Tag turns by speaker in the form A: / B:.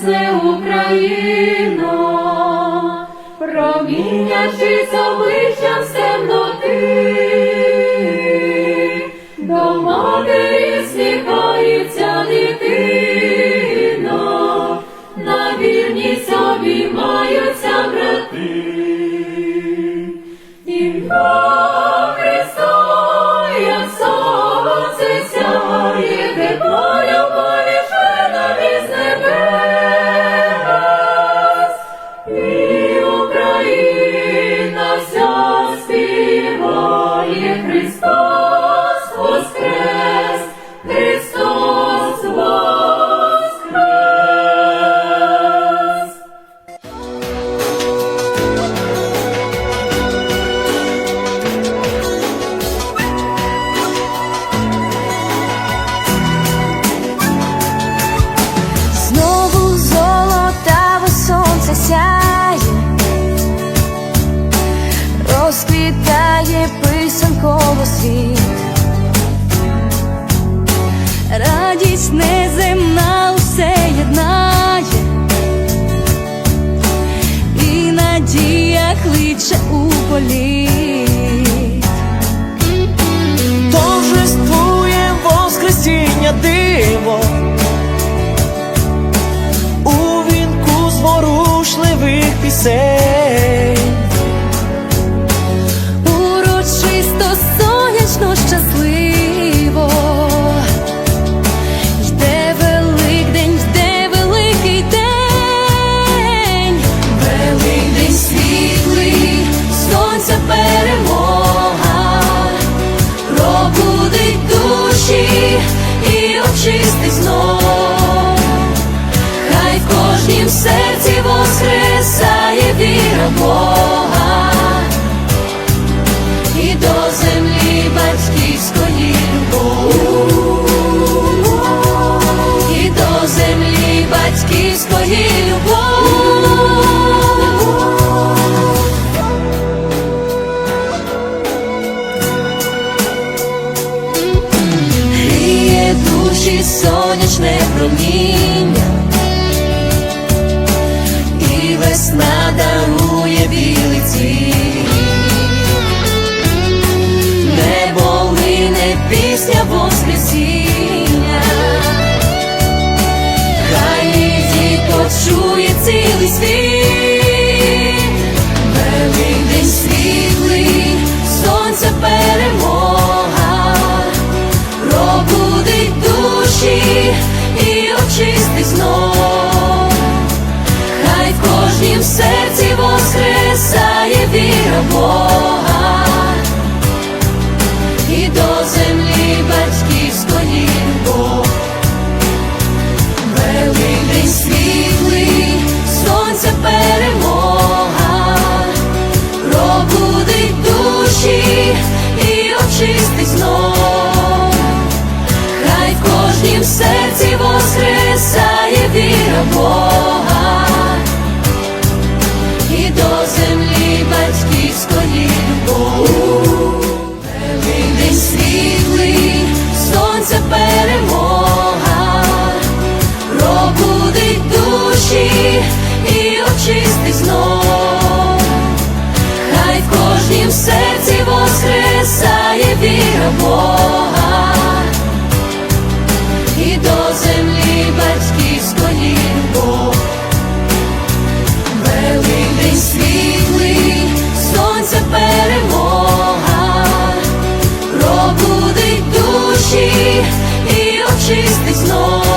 A: воскресне Україно, промінячись обличчям з темноти, до матері сміхається дитина, на вірність обіймаються брати. Христос
B: зворушливих пісень.
C: Урочисто сонячно щасливо йде Великдень, йде великий день, Великдень світлий, сонця перемога, пробудить душі і очистить знов. В серці воскресає віра Бога. І до землі батьківської любов, і до землі батьківської любов. Сонячне проміння, весна дарує білий цвіт. Небо лине пісня Воскресіння, перемога, пробудить душі і очистить знов. Хай в кожнім серці воскресає віра Бога віра Бога. І до землі батьківської любов. Великий світлий, сонце перемога, пробудить душі і очистить знов.